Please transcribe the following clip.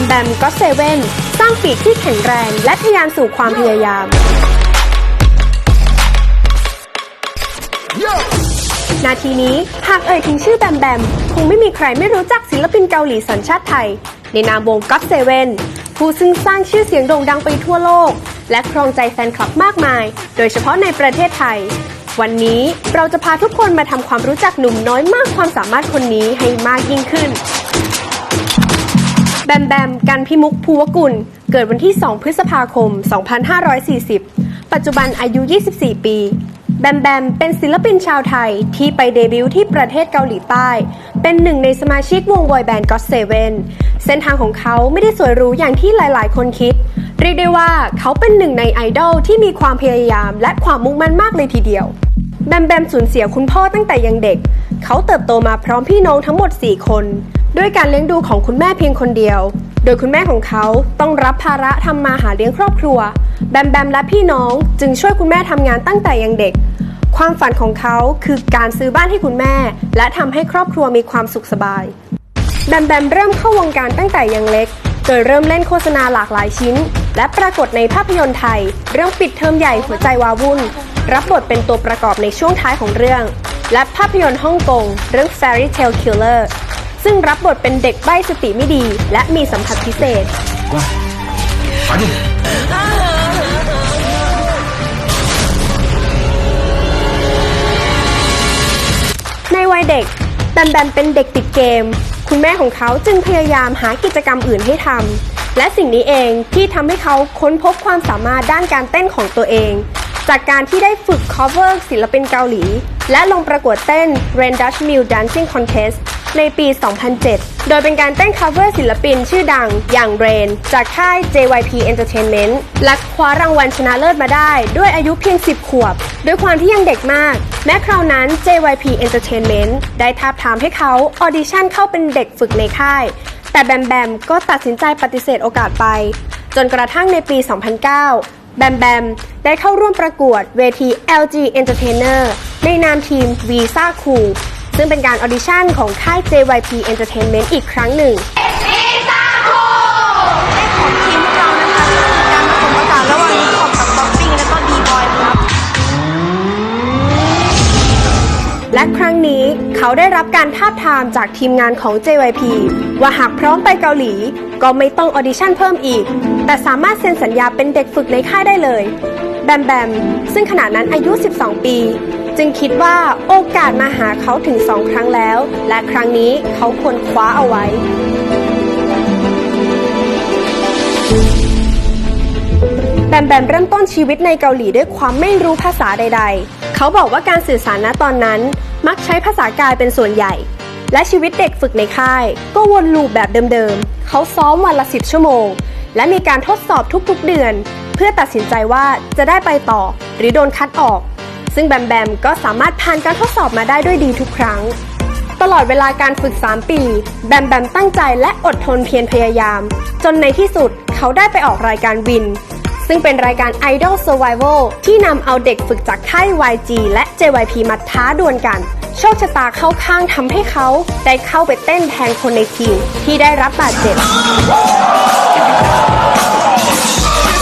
มแบมก็เซเว่นสร้างปีกที่แข็งแรงและทะยานสู่ความพยายาม นาทีนี้หากเอ่ยถึงชื่อแบมแบม คงไม่มีใครไม่รู้จักศิลปินเกาหลีสัญชาติไทย ในนามวงก็ t เซเว่นผู้ซึ่งสร้างชื่อเสียงโด่งดังไปทั่วโลก และครองใจแฟนคลับมากมาย โดยเฉพาะในประเทศไทย วันนี้เราจะพาทุกคนมาทำความรู้จักหนุ่มน้อยมากความสามารถคนนี้ให้มากยิ่งขึ้นแบมแบม กันพิมุกภูวกุล เกิดวันที่ 2 พฤษภาคม 2540 ปัจจุบันอายุ 24 ปี แบมแบม เป็นศิลปินชาวไทยที่ไปเดบิวต์ที่ประเทศเกาหลีใต้ เป็นหนึ่งในสมาชิกวงบอยแบนด์ก็ t เซเว่นเส้นทางของเขาไม่ได้สวยหรูอย่างที่หลาย ๆ คนคิด เรียกได้ว่าเขาเป็นหนึ่งในไอดอลที่มีความพยายามและความมุ่งมั่นมากเลยทีเดียว แบมแบมสูญเสียคุณพ่อตั้งแต่ยังเด็ก เขาเติบโตมาพร้อมพี่น้องทั้งหมด 4 คน ด้วยการเลี้ยงดูของคุณแม่เพียงคนเดียว โดยคุณแม่ของเขาต้องรับภาระทำมาหาเลี้ยงครอบครัว แบมแบมและพี่น้องจึงช่วยคุณแม่ทำงานตั้งแต่ยังเด็ก ความฝันของเขาคือการซื้อบ้านให้คุณแม่ และทำให้ครอบครัวมีความสุขสบาย แบมแบมเริ่มเข้าวงการตั้งแต่ยังเล็กโดยเริ่มเล่นโฆษณาหลากหลายชิ้น และปรากฏในภาพยนตร์ไทย เรื่องปิดเทอมใหญ่หัวใจวาวุ่น รับบทเป็นตัวประกอบในช่วงท้ายของเรื่อง และภาพยนตร์ฮ่องกงเรื่อง Fairy Tale Killer ซึ่งรับบทเป็นเด็กใบ้สติไม่ดี และมีสัมผัสพิเศษมาดิในวัยเด็กแบมแบมเป็นเด็กติดเกม คุณแม่ของเขาจึงพยายามหากิจกรรมอื่นให้ทำและสิ่งนี้เองที่ทำให้เขาค้นพบความสามารถด้านการเต้นของตัวเอง จากการที่ได้ฝึก cover ศิลปินเกาหลี และลงประกวดเต้น Rain Dutch Mill Dancing Contest ในปี 2007 โดยเป็นการเต้น cover ศิลปินชื่อดังอย่าง Rain จากค่าย JYP Entertainment และคว้ารางวัลชนะเลิศมาได้ด้วยอายุเพียง 10 ขวบ ด้วยความที่ยังเด็กมาก แม้คราวนั้น JYP Entertainment ได้ทาบทามให้เขาออดิชั่นเข้าเป็นเด็กฝึกในค่าย แต่แบมแบมก็ตัดสินใจปฏิเสธโอกาสไป จนกระทั่งในปี 2009 แบมแบมได้เข้าร่วมประกวดเวที LG Entertainer ในนามทีม Visa Cool ซึ่งเป็นการออดิชั่นของค่าย JYP Entertainment อีกครั้งหนึ่ง ของทีมพวกเรานะคะการผสมผสานระหว่างฮิปฮอปกับบ็อกซิ่งแล้วก็บีบอยครับ และครั้งนี้เขาได้รับการทาบทามจากทีมงานของ JYP ว่าหากพร้อมไปเกาหลี ก็ไม่ต้องออดิชั่นเพิ่มอีก แต่สามารถเซ็นสัญญาเป็นเด็กฝึกในค่ายได้เลย แบมแบม ซึ่งขณะนั้นอายุ 12 ปี จึงคิดว่าโอกาสมาหาเขาถึง2ครั้งแล้ว และครั้งนี้เขาควรคว้าเอาไว้แบมแบมเริ่มต้นชีวิตในเกาหลีด้วยความไม่รู้ภาษาใด ๆ เขาบอกว่าการสื่อสารณตอนนั้น มักใช้ภาษากายเป็นส่วนใหญ่ และชีวิตเด็กฝึกในค่าย ก็วนลูปแบบเดิมๆ เขาซ้อมวันละ10ชั่วโมง และมีการทดสอบทุกๆเดือน เพื่อตัดสินใจว่าจะได้ไปต่อหรือโดนคัดออก ซึ่งแบมแบมก็สามารถผ่านการทดสอบมาได้ด้วยดีทุกครั้ง ตลอดเวลาการฝึก 3 ปี แบมแบมตั้งใจและอดทนเพียรพยายาม จนในที่สุดเขาได้ไปออกรายการวิน ซึ่งเป็นรายการ Idol Survival ที่นำเอาเด็กฝึกจากค่าย YG และ JYP มาท้าดวลกัน โชคชะตาเข้าข้างทำให้เขาได้เข้าไปเต้นแทนคนในทีมที่ได้รับบาดเจ็บ